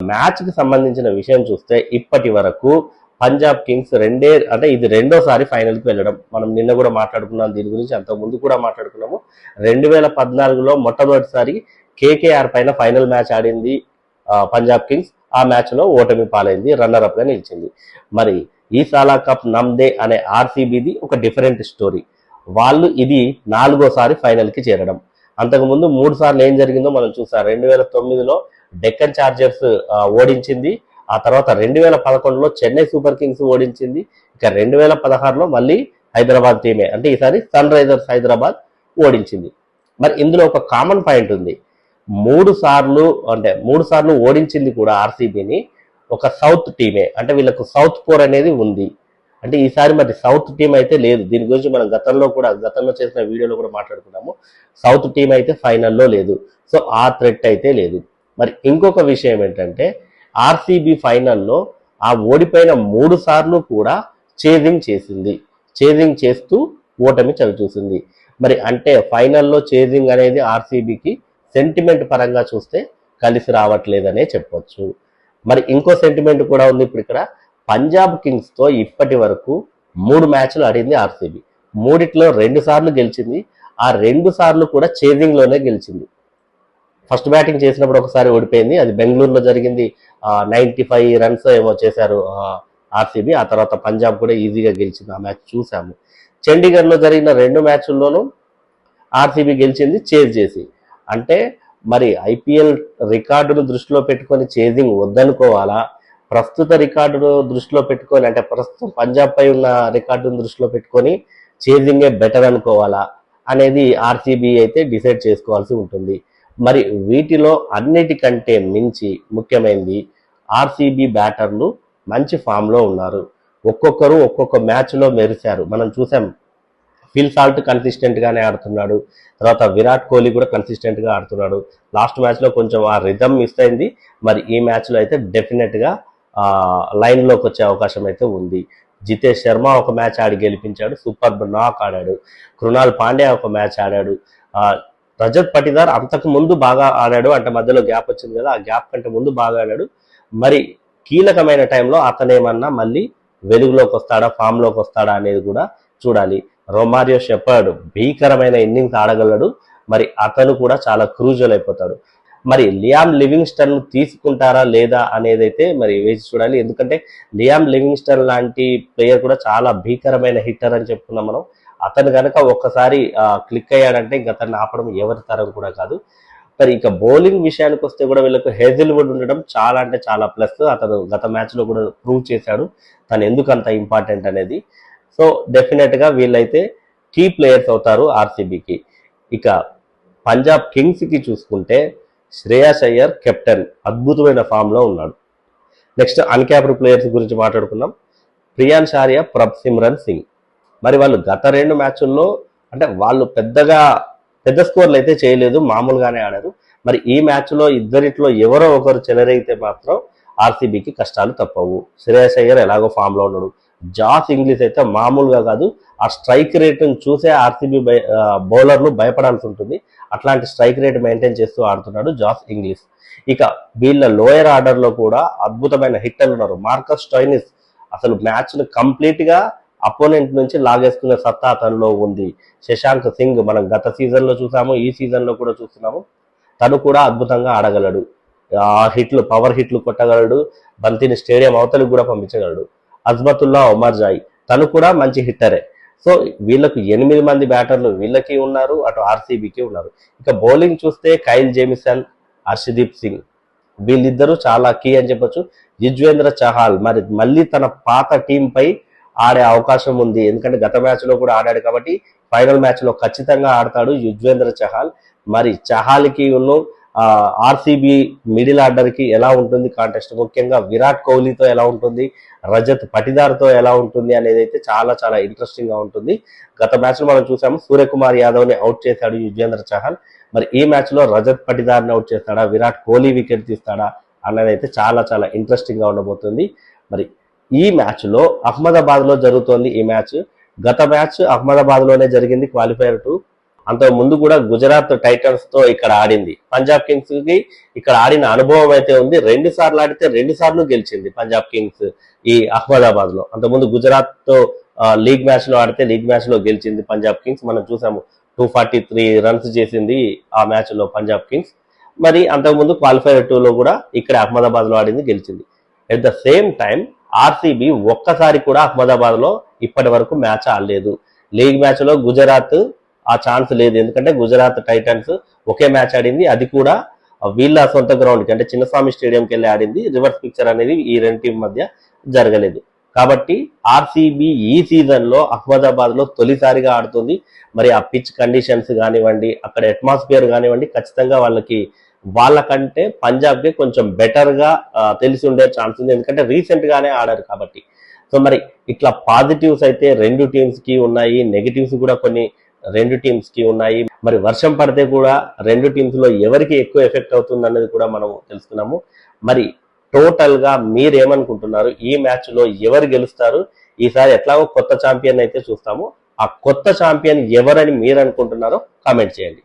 మ్యాచ్కి సంబంధించిన విషయం చూస్తే ఇప్పటి వరకు పంజాబ్ కింగ్స్ రెండే అంటే ఇది రెండోసారి ఫైనల్కి వెళ్ళడం. మనం నిన్న కూడా మాట్లాడుకున్నాం దీని గురించి అంత ముందు కూడా మాట్లాడుకున్నాము. రెండు వేల పద్నాలుగులో మొట్టమొదటిసారి కేకేఆర్ పైన ఫైనల్ మ్యాచ్ ఆడింది పంజాబ్ కింగ్స్. ఆ మ్యాచ్లో ఓటమి పాలైంది రన్నర్ నిలిచింది. మరి ఈ సాలా కప్ నమ్దే అనే ఆర్సీబీది ఒక డిఫరెంట్ స్టోరీ. వాళ్ళు ఇది నాలుగోసారి ఫైనల్కి చేరడం. అంతకుముందు మూడు సార్లు ఏం జరిగిందో మనం చూసాం. రెండు వేల తొమ్మిదిలో డెక్కన్ చార్జర్స్ ఓడించింది. ఆ తర్వాత రెండు వేల పదకొండులో చెన్నై సూపర్ కింగ్స్ ఓడించింది. ఇక రెండు వేల పదహారులో మళ్ళీ హైదరాబాద్ టీమే అంటే ఈసారి సన్ రైజర్స్ హైదరాబాద్ ఓడించింది. మరి ఇందులో ఒక కామన్ పాయింట్ ఉంది. మూడు సార్లు అంటే మూడు సార్లు ఓడించింది కూడా ఆర్సీబీని ఒక సౌత్ టీమే అంటే వీళ్ళకు సౌత్ పోర్ అనేది ఉంది. అంటే ఈసారి మరి సౌత్ టీం అయితే లేదు. దీని గురించి మనం గతంలో కూడా గతంలో చేసిన వీడియోలో కూడా మాట్లాడుకున్నాము. సౌత్ టీం అయితే ఫైనల్లో లేదు. సో ఆ థ్రెట్ అయితే లేదు. మరి ఇంకొక విషయం ఏంటంటే ఆర్సీబీ ఫైనల్లో ఆ ఓడిపోయిన మూడు సార్లు కూడా చేజింగ్ చేసింది. చేజింగ్ చేస్తూ ఓటమి చవిచూసింది మరి అంటే ఫైనల్లో చేజింగ్ అనేది ఆర్సీబీకి సెంటిమెంట్ పరంగా చూస్తే కలిసి రావట్లేదనే చెప్పొచ్చు. మరి ఇంకో సెంటిమెంట్ కూడా ఉంది ఇప్పుడు ఇక్కడ. పంజాబ్ కింగ్స్తో ఇప్పటి వరకు మూడు మ్యాచ్లు ఆడింది ఆర్సీబీ మూడిట్లో రెండు సార్లు గెలిచింది. ఆ రెండు సార్లు కూడా చేజింగ్లోనే గెలిచింది. ఫస్ట్ బ్యాటింగ్ చేసినప్పుడు ఒకసారి ఓడిపోయింది. అది బెంగళూరులో జరిగింది. నైన్టీ ఫైవ్ రన్స్ ఏమో చేశారు ఆర్సీబీ. ఆ తర్వాత పంజాబ్ కూడా ఈజీగా గెలిచింది. ఆ మ్యాచ్ చూసాము చండీగఢ్లో జరిగిన రెండు మ్యాచ్ల్లోనూ ఆర్సీబీ గెలిచింది చేజ్ చేసి. అంటే మరి ఐపీఎల్ రికార్డును దృష్టిలో పెట్టుకొని చేజింగ్ వద్దనుకోవాలా? ప్రస్తుత రికార్డును దృష్టిలో పెట్టుకొని అంటే ప్రస్తుతం పంజాబ్ పై ఉన్న రికార్డును దృష్టిలో పెట్టుకొని చేజింగే బెటర్ అనుకోవాలా? అనేది ఆర్సీబీ అయితే డిసైడ్ చేసుకోవాల్సి ఉంటుంది. మరి వీటిలో అన్నిటికంటే మించి ముఖ్యమైనది ఆర్సీబీ బ్యాటర్లు మంచి ఫామ్లో ఉన్నారు. ఒక్కొక్కరు ఒక్కొక్క మ్యాచ్లో మెరిశారు. మనం చూసాం ఫిల్ సాల్ట్ కన్సిస్టెంట్గానే ఆడుతున్నాడు. తర్వాత విరాట్ కోహ్లీ కూడా కన్సిస్టెంట్గా ఆడుతున్నాడు. లాస్ట్ మ్యాచ్లో కొంచెం ఆ రిధమ్ మిస్ అయింది. మరి ఈ మ్యాచ్లో అయితే డెఫినెట్గా లైన్లోకి వచ్చే అవకాశం అయితే ఉంది. జితేష్ శర్మ ఒక మ్యాచ్ ఆడి గెలిపించాడు. సూపర్ నాక్ ఆడాడు. కృణాల్ పాండ్యా ఒక మ్యాచ్ ఆడాడు. రజత్ పటిదార్ అంతకు ముందు బాగా ఆడాడు అంటే మధ్యలో గ్యాప్ వచ్చింది కదా ఆ గ్యాప్ కంటే ముందు బాగా ఆడాడు. మరి కీలకమైన టైంలో అతనేమన్నా మళ్ళీ వెలుగులోకి వస్తాడా ఫామ్లోకి వస్తాడా అనేది కూడా చూడాలి. రొమారియో షెపర్డ్ భీకరమైన ఇన్నింగ్స్ ఆడగలడు. మరి అతను కూడా చాలా క్రూజల్ అయిపోతాడు. మరి లియామ్ లివింగ్స్టన్ తీసుకుంటారా లేదా అనేది అయితే మరి వేచి చూడాలి. ఎందుకంటే లియామ్ లివింగ్స్టన్ లాంటి ప్లేయర్ కూడా చాలా భీకరమైన హిట్టర్ అని చెప్పుకున్నాం మనం. అతను కనుక ఒక్కసారి క్లిక్ అయ్యాడంటే ఇంకా అతన్ని ఆపడం ఎవరి తరం కూడా కాదు. మరి ఇక బౌలింగ్ విషయానికి వస్తే కూడా వీళ్ళకు హేజిల్వుడ్ ఉండడం చాలా అంటే చాలా ప్లస్. అతను గత మ్యాచ్లో కూడా ప్రూవ్ చేశాడు. తను ఎందుకు అంత ఇంపార్టెంట్ అనేది. సో డెఫినెట్గా వీళ్ళైతే కీ ప్లేయర్స్ అవుతారు ఆర్సీబీకి. ఇక పంజాబ్ కింగ్స్కి చూసుకుంటే శ్రేయాస్ అయ్యర్ కెప్టెన్ అద్భుతమైన ఫామ్లో ఉన్నాడు. నెక్స్ట్ అన్క్యాప్డ్ ప్లేయర్స్ గురించి మాట్లాడుకున్నాం ప్రియాన్ షారియా ప్రభ్ సిమ్రన్ సింగ్. మరి వాళ్ళు గత రెండు మ్యాచ్ల్లో అంటే వాళ్ళు పెద్దగా పెద్ద స్కోర్లు అయితే చేయలేదు మామూలుగానే ఆడారు. మరి ఈ మ్యాచ్లో ఇద్దరిట్లో ఎవరో ఒకరు చెలరైతే మాత్రం ఆర్సీబీకి కష్టాలు తప్పవు. శ్రేయస్ అయ్యర్ ఎలాగో ఫామ్లో ఉన్నాడు. జాస్ ఇంగ్లీష్ అయితే మామూలుగా కాదు ఆ స్ట్రైక్ రేట్ను చూసే ఆర్సీబీ బౌలర్లు భయపడాల్సి ఉంటుంది. అట్లాంటి స్ట్రైక్ రేట్ మెయింటైన్ చేస్తూ ఆడుతున్నాడు జాస్ ఇంగ్లీష్. ఇక వీళ్ళ లోయర్ ఆర్డర్లో కూడా అద్భుతమైన హిట్టర్లు ఉన్నారు. మార్కస్ స్టైనిస్ అసలు మ్యాచ్ను కంప్లీట్గా అపోనెంట్ నుంచి లాగేసుకునే సత్తా తనలో ఉంది. శశాంక్ సింగ్ మనం గత సీజన్లో చూసాము ఈ సీజన్లో కూడా చూస్తున్నాము. తను కూడా అద్భుతంగా ఆడగలడు. ఆ హిట్లు పవర్ హిట్లు కొట్టగలడు. బంతిని స్టేడియం అవతలికి కూడా పంపించగలడు. అజ్మతుల్లా ఒమర్ జాయ్ తను కూడా మంచి హిట్టరే. సో వీళ్ళకు ఎనిమిది మంది బ్యాటర్లు వీళ్ళకి ఉన్నారు అటు ఆర్సీబీకి ఉన్నారు. ఇక బౌలింగ్ చూస్తే కైల్ జేమిసన్ హర్షదీప్ సింగ్. వీళ్ళిద్దరూ చాలా కీ అని చెప్పొచ్చు. యుజ్వేంద్ర చహాల్ మరి మళ్ళీ తన పాత టీంపై ఆడే అవకాశం ఉంది. ఎందుకంటే గత మ్యాచ్లో కూడా ఆడాడు కాబట్టి ఫైనల్ మ్యాచ్లో ఖచ్చితంగా ఆడతాడు యుజ్వేంద్ర చహాల్. మరి చహాల్కి ఉన్న ఆర్సీబీ మిడిల్ ఆర్డర్కి ఎలా ఉంటుంది కాంటెస్ట్? ముఖ్యంగా విరాట్ కోహ్లీతో ఎలా ఉంటుంది? రజత్ పటిదార్తో ఎలా ఉంటుంది అనేది అయితే చాలా చాలా ఇంట్రెస్టింగ్గా ఉంటుంది. గత మ్యాచ్లో మనం చూసాము సూర్యకుమార్ యాదవ్ని అవుట్ చేశాడు యుజ్వేంద్ర చహల్. మరి ఈ మ్యాచ్లో రజత్ పటిదార్ని అవుట్ చేస్తాడా? విరాట్ కోహ్లీ వికెట్ తీస్తాడా? అన్నది అయితే చాలా చాలా ఇంట్రెస్టింగ్గా ఉండబోతుంది. మరి ఈ మ్యాచ్లో అహ్మదాబాద్లో జరుగుతోంది ఈ మ్యాచ్. గత మ్యాచ్ అహ్మదాబాద్లోనే జరిగింది క్వాలిఫైర్ టు. అంతకు ముందు కూడా గుజరాత్ టైటన్స్తో ఇక్కడ ఆడింది. పంజాబ్ కింగ్స్కి ఇక్కడ ఆడిన అనుభవం అయితే ఉంది. రెండు సార్లు ఆడితే రెండు సార్లు గెలిచింది పంజాబ్ కింగ్స్ ఈ అహ్మదాబాద్లో అంతకుముందు గుజరాత్తో లీగ్ మ్యాచ్లో ఆడితే లీగ్ మ్యాచ్లో గెలిచింది పంజాబ్ కింగ్స్. మనం చూసాము టూ ఫార్టీ త్రీ రన్స్ చేసింది ఆ మ్యాచ్లో పంజాబ్ కింగ్స్. మరి అంతకుముందు క్వాలిఫైర్ టూ లో కూడా ఇక్కడ అహ్మదాబాద్లో ఆడింది గెలిచింది. At the same time RCB ఒక్కసారి కూడా అహ్మదాబాద్లో ఇప్పటి వరకు మ్యాచ్ ఆడలేదు. లీగ్ మ్యాచ్లో గుజరాత్ ఆ ఛాన్స్ లేదు. ఎందుకంటే గుజరాత్ టైటన్స్ ఒకే మ్యాచ్ ఆడింది. అది కూడా వీళ్ళ సొంత గ్రౌండ్కి అంటే చిన్నస్వామి స్టేడియంకి వెళ్ళి ఆడింది. రివర్స్ పిక్చర్ అనేది ఈ రెండు టీం మధ్య జరగలేదు. కాబట్టి ఆర్సీబీ ఈ సీజన్లో అహ్మదాబాద్లో తొలిసారిగా ఆడుతుంది. మరి ఆ పిచ్ కండిషన్స్ కానివ్వండి అక్కడ అట్మాస్ఫియర్ కానివ్వండి ఖచ్చితంగా వాళ్ళకి వాళ్ళకంటే పంజాబ్కి కొంచెం బెటర్గా తెలిసి ఉండే ఛాన్స్ ఉంది. ఎందుకంటే రీసెంట్గానే ఆడారు కాబట్టి. సో మరి ఇట్లా పాజిటివ్స్ అయితే రెండు టీమ్స్కి ఉన్నాయి. నెగిటివ్స్ కూడా కొన్ని రెండు టీమ్స్కి ఉన్నాయి. మరి వర్షం పడితే కూడా రెండు టీమ్స్లో ఎవరికి ఎక్కువ ఎఫెక్ట్ అవుతుంది అనేది కూడా మనం తెలుసుకున్నాము. మరి టోటల్గా మీరేమనుకుంటున్నారు? ఈ మ్యాచ్లో ఎవరు గెలుస్తారు? ఈసారి ఎట్లాగో కొత్త ఛాంపియన్ అయితే చూస్తాము. ఆ కొత్త ఛాంపియన్ ఎవరని మీరు అనుకుంటున్నారో కామెంట్ చేయండి.